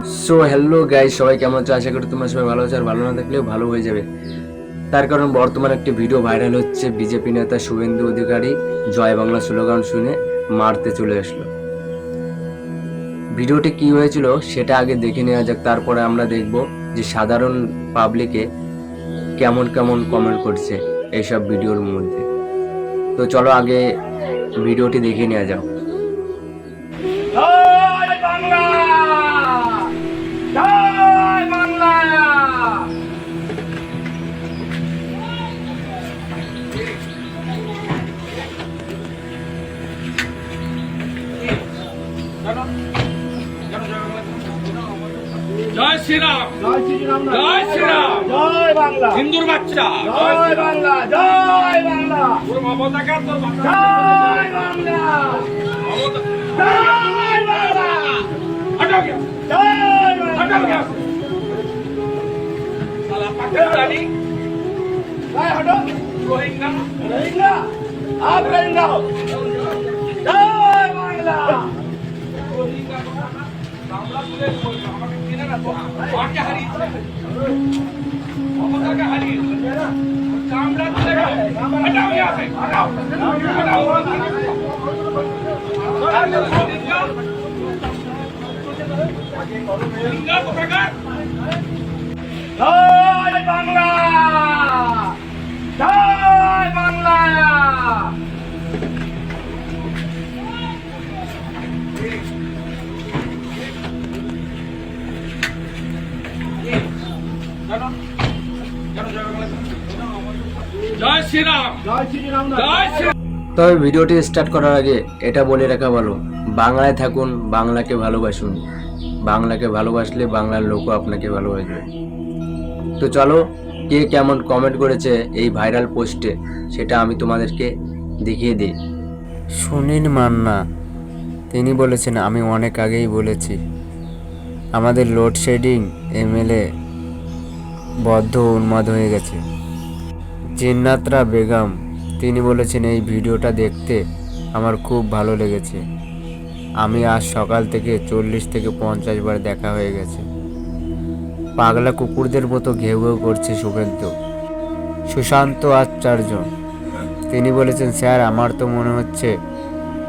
So hello guys সবাই কেমন আছো? আশা করি তোমরা সবাই ভালো আছো আর ভালো না থাকলেও ভালো হয়ে যাবে। তার কারণ বর্তমানে একটি ভিডিও ভাইরাল হচ্ছে বিজেপি নেতা শুভেন্দু অধিকারী জয় বাংলা স্লোগান শুনে মারতে চলে আসলো। ভিডিওটি কি হয়েছিল সেটা আগে দেখে নেওয়া যাক, তারপরে আমরা দেখব যে সাধারণ পাবলিকে কেমন কেমন কমেন্ট করছে এইসব ভিডিওর মধ্যে। তো চলো আগে ভিডিওটি দেখে নেওয়া যাক। বাংলা! জয় শ্রীরাম জয় শ্রীরাম জয় শ্রীরাম। জয় বাংলা হিন্দুর বাচ্চা জয় বাংলা জয় বাংলা তোর মমতাকে আর তোর বাচ্চা জয় বাংলা মমতা জয় বাংলা হটো গিয়া জয় হটো বাংলা গিয়া সালা পাকিস্তানি জয় হটো রোহিঙ্গা রোহিঙ্গা आप रहिंगा মমতাকে হারিয়েছে চামড়া হটাও গিয়া হটাও হটাও জয় বাংলা! জয় বাংলা! জয় শ্রীরাম। জয় শ্রীরাম জয় শ্রীরাম তবে ভিডিওটি স্টার্ট করার আগে এটা বলে রাখা ভালো বাংলায় থাকুন বাংলাকে ভালোবাসুন। বাংলাকে ভালোবাসলে বাংলার লোকও আপনাকে ভালোবাসবে। তো চলো কে কেমন কমেন্ট করেছে এই ভাইরাল পোস্টে সেটা আমি তোমাদেরকে দেখিয়ে দিই। সুনীল মান্না তিনি বলেছেন আমি অনেক আগেই বলেছি আমাদের লোডশেডিং এমএলএ বদ্ধ উন্মাদ হয়ে গেছে। জিন্নাতরা বেগম, তিনি বলেছেন, এই ভিডিওটা দেখতে আমার খুব ভালো লেগেছে। আমি আজ সকাল থেকে চল্লিশ থেকে পঞ্চাশ বার দেখা হয়ে গেছে। পাগলা কুকুরদের মতো ঘেউ ঘেউ করছে শুভেন্দু। সুশান্ত আচার্য, তিনি বলেছেন, স্যার, আমার তো মনে হচ্ছে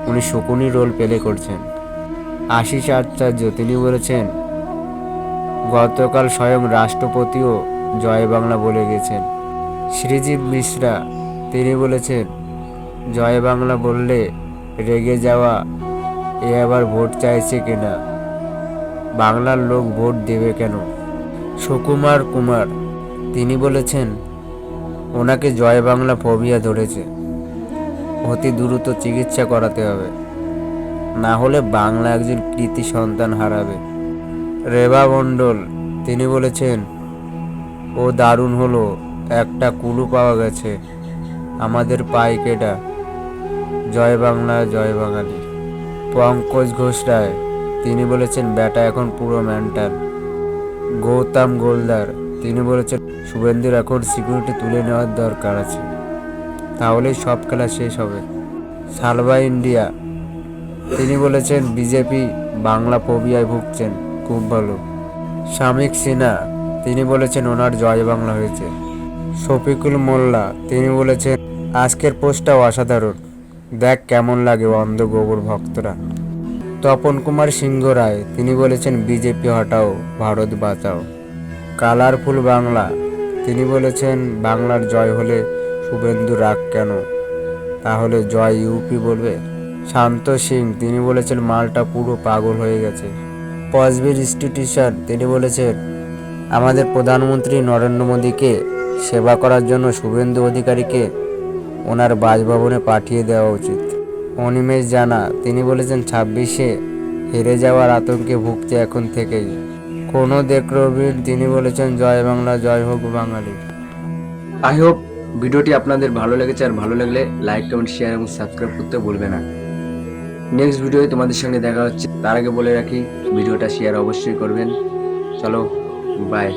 উনি শকুনি রোল প্লে করছেন। আশিস আচার্য, তিনি বলেছেন গতকাল স্বয়ং রাষ্ট্রপতিও জয় বাংলা বলে গেছেন। শ্রীজিৎ মিশ্রা, তিনি বলেছেন, জয় বাংলা বললে রেগে যাওয়া এ আবার ভোট চাইছে কিনা? বাংলার লোক ভোট দেবে কেন? সুকুমার কুমার, তিনি বলেছেন, ওনাকে জয় বাংলা ফোবিয়া ধরেছে। অতি দ্রুত চিকিৎসা করাতে হবে। না হলে বাংলা একজন কৃতি সন্তান হারাবে। রেবা মণ্ডল তিনি বলেছেন, ও দারুণ হলো, একটা কুলু পাওয়া গেছে, আমাদের পাই কেটা জয় বাংলা, জয় বাঙালি। পঙ্কজ ঘোষ রায়, তিনি বলেছেন, ব্যাটা এখন পুরো মেন্টাল। গৌতম গোলদার, তিনি বলেছেন শুভেন্দুর এখন সিকিউরিটি তুলে নেওয়ার দরকার আছে। তাহলেই সব খেলা শেষ হবে। সালভা ইন্ডিয়া, তিনি বলেছেন, বিজেপি বাংলা ফোবিয়ায় ভুগছেন। খুব ভালো। শামিক সিনহা, তিনি বলেছেন ওনার জয় বাংলা হয়েছে। শফিকুল মোল্লা, তিনি বলেছেন, আজকের পোস্টটাও অসাধারণ। দেখ কেমন লাগে অন্ধ গোবর ভক্তরা। তপন কুমার সিংহ রায়, তিনি বলেছেন, বিজেপি হটাও, ভারত বাঁচাও। কালারফুল বাংলা, তিনি বলেছেন, বাংলার জয় হলে শুভেন্দু রাগ কেন? তাহলে জয় ইউপি বলবে? শান্ত সিং, তিনি বলেছেন, মালটা পুরো পাগল হয়ে গেছে। পজবির ইনস্টিটিউশন, তিনি বলেছেন, আমাদের প্রধানমন্ত্রী নরেন্দ্র মোদীকে সেবা করার জন্য শুভেন্দু অধিকারীকে ওনার বাসভবনে পাঠিয়ে দেওয়া উচিত। অনিমেষ জানা, তিনি বলেছেন, ছাব্বিশে হেরে যাওয়ার আতঙ্কে ভুগছে এখন থেকেই। কোনো দেখ রবিন তিনি বলেছেন, জয় বাংলা, জয় হোক বাঙালি। আই হোপ ভিডিওটি আপনাদের ভালো লেগেছে, আর ভালো লাগলে লাইক, কমেন্ট, শেয়ার এবং সাবস্ক্রাইব করতে ভুলবে না। নেক্সট ভিডিওয়ে তোমাদের সঙ্গে দেখা হচ্ছে। তার আগে বলে রাখি, ভিডিওটা শেয়ার অবশ্যই করবেন। চলো বাই